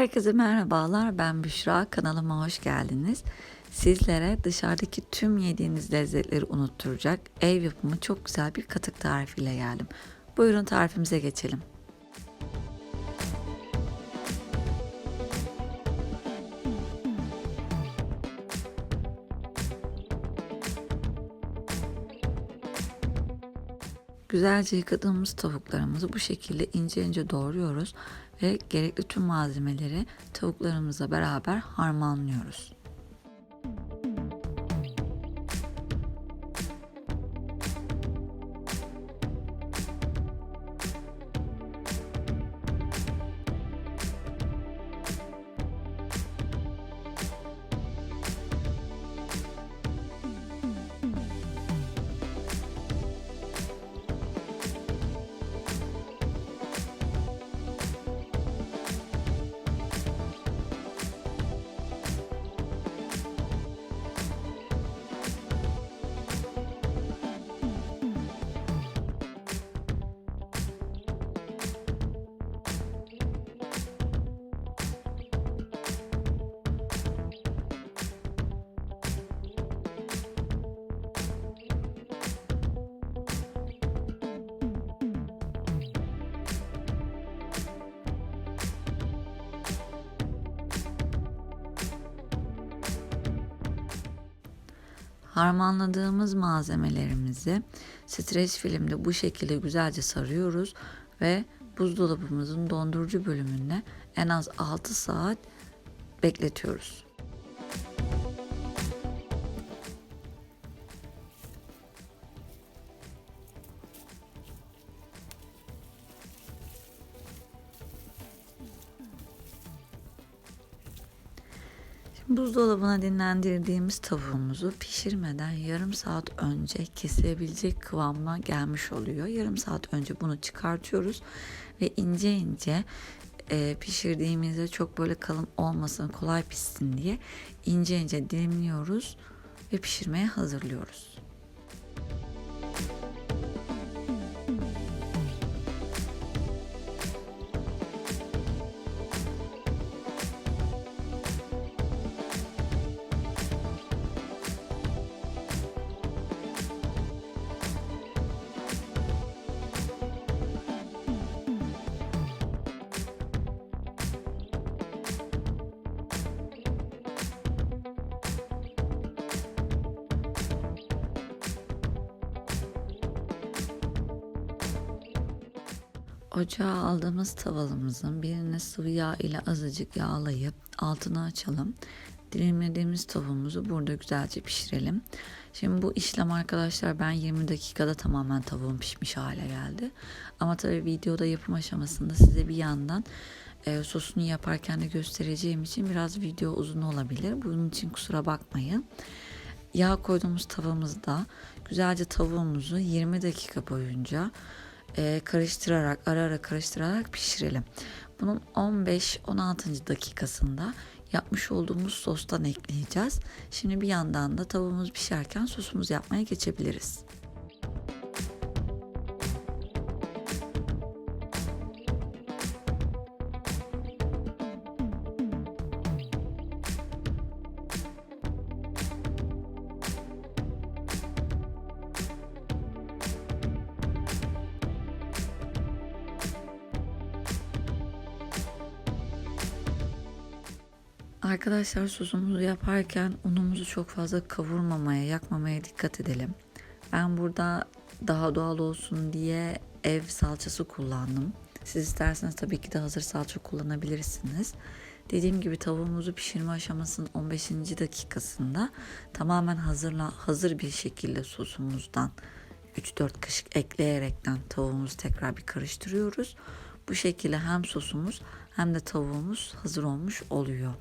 Herkese merhabalar. Ben Büşra. Kanalıma hoş geldiniz. Sizlere dışarıdaki tüm yediğiniz lezzetleri unutturacak ev yapımı çok güzel bir katık tarifiyle geldim. Buyurun tarifimize geçelim. Güzelce yıkadığımız tavuklarımızı bu şekilde ince ince doğruyoruz ve gerekli tüm malzemeleri tavuklarımızla beraber harmanlıyoruz. Harmanladığımız malzemelerimizi streç filmde bu şekilde güzelce sarıyoruz ve buzdolabımızın dondurucu bölümünde en az 6 saat bekletiyoruz. Buzdolabına dinlendirdiğimiz tavuğumuzu pişirmeden yarım saat önce kesilebilecek kıvamına gelmiş oluyor. Yarım saat önce bunu çıkartıyoruz ve ince ince e, pişirdiğimizde çok böyle kalın olmasın, kolay pişsin diye ince ince dilimliyoruz ve pişirmeye hazırlıyoruz. Ocağa aldığımız tavalımızın birini sıvı yağ ile azıcık yağlayıp altını açalım. Dilimlediğimiz tavuğumuzu burada güzelce pişirelim. Şimdi bu işlem arkadaşlar ben 20 dakikada tamamen tavuğum pişmiş hale geldi. Ama tabii videoda yapım aşamasında size bir yandan e, sosunu yaparken de göstereceğim için biraz video uzun olabilir. Bunun için kusura bakmayın. Yağ koyduğumuz tavamızda güzelce tavuğumuzu 20 dakika boyunca e, karıştırarak ara ara karıştırarak pişirelim. Bunun 15-16. dakikasında yapmış olduğumuz sostan ekleyeceğiz. Şimdi bir yandan da tavuğumuz pişerken sosumuzu yapmaya geçebiliriz. Arkadaşlar sosumuzu yaparken unumuzu çok fazla kavurmamaya, yakmamaya dikkat edelim. Ben burada daha doğal olsun diye ev salçası kullandım. Siz isterseniz tabii ki de hazır salça kullanabilirsiniz. Dediğim gibi tavuğumuzu pişirme aşamasının 15. dakikasında tamamen hazırla, hazır bir şekilde sosumuzdan 3-4 kaşık ekleyerekten tavuğumuzu tekrar bir karıştırıyoruz. Bu şekilde hem sosumuz hem de tavuğumuz hazır olmuş oluyor.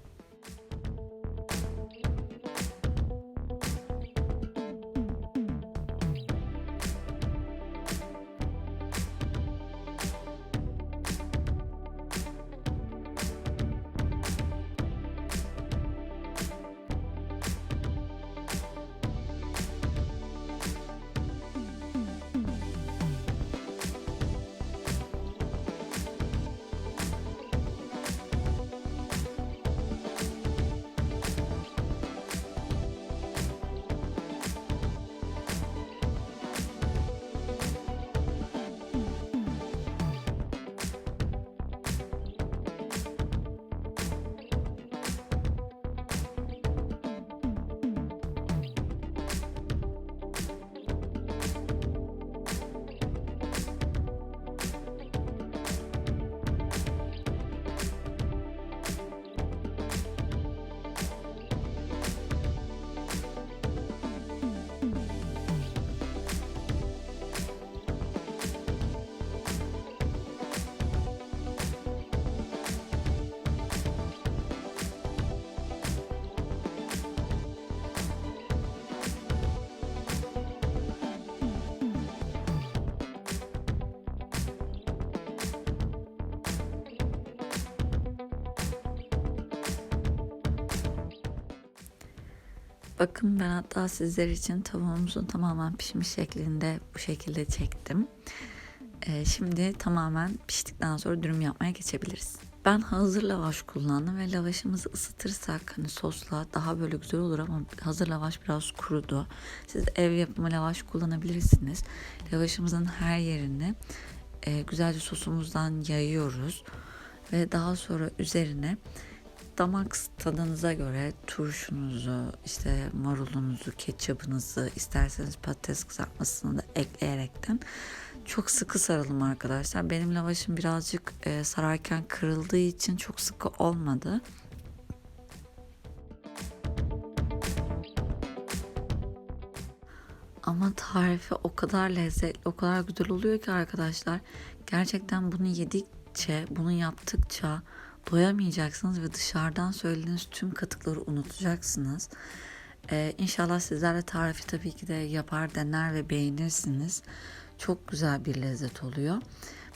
Bakın ben hatta sizler için tavuğumuzun tamamen pişmiş şeklinde bu şekilde çektim. Ee, şimdi tamamen piştikten sonra dürüm yapmaya geçebiliriz. Ben hazır lavaş kullandım ve lavaşımızı ısıtırsak hani sosla daha böyle güzel olur ama hazır lavaş biraz kurudu. Siz ev yapımı lavaş kullanabilirsiniz. Lavaşımızın her yerini e, güzelce sosumuzdan yayıyoruz ve daha sonra üzerine damak tadınıza göre turşunuzu, işte marulunuzu, ketçapınızı, isterseniz patates kızartmasını da ekleyerekten çok sıkı saralım arkadaşlar. Benim lavaşım birazcık e, sararken kırıldığı için çok sıkı olmadı. Ama tarifi o kadar lezzetli, o kadar güzel oluyor ki arkadaşlar. Gerçekten bunu yedikçe, bunu yaptıkça doyamayacaksınız ve dışarıdan söylediğiniz tüm katıkları unutacaksınız. Ee, inşallah sizler de tarifi tabii ki de yapar, dener ve beğenirsiniz. Çok güzel bir lezzet oluyor.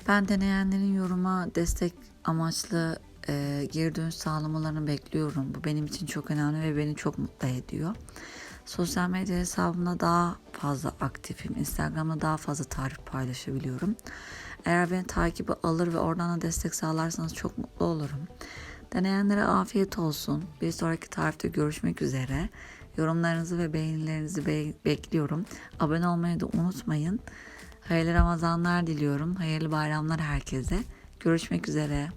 Ben deneyenlerin yoruma destek amaçlı e, geri dönüş sağlamalarını bekliyorum. Bu benim için çok önemli ve beni çok mutlu ediyor. Sosyal medya hesabımda daha fazla aktifim. Instagram'da daha fazla tarif paylaşabiliyorum. Eğer beni takibi alır ve oradan da destek sağlarsanız çok mutlu olurum. Deneyenlere afiyet olsun. Bir sonraki tarifte görüşmek üzere. Yorumlarınızı ve beğenilerinizi be- bekliyorum. Abone olmayı da unutmayın. Hayırlı Ramazanlar diliyorum. Hayırlı bayramlar herkese. Görüşmek üzere.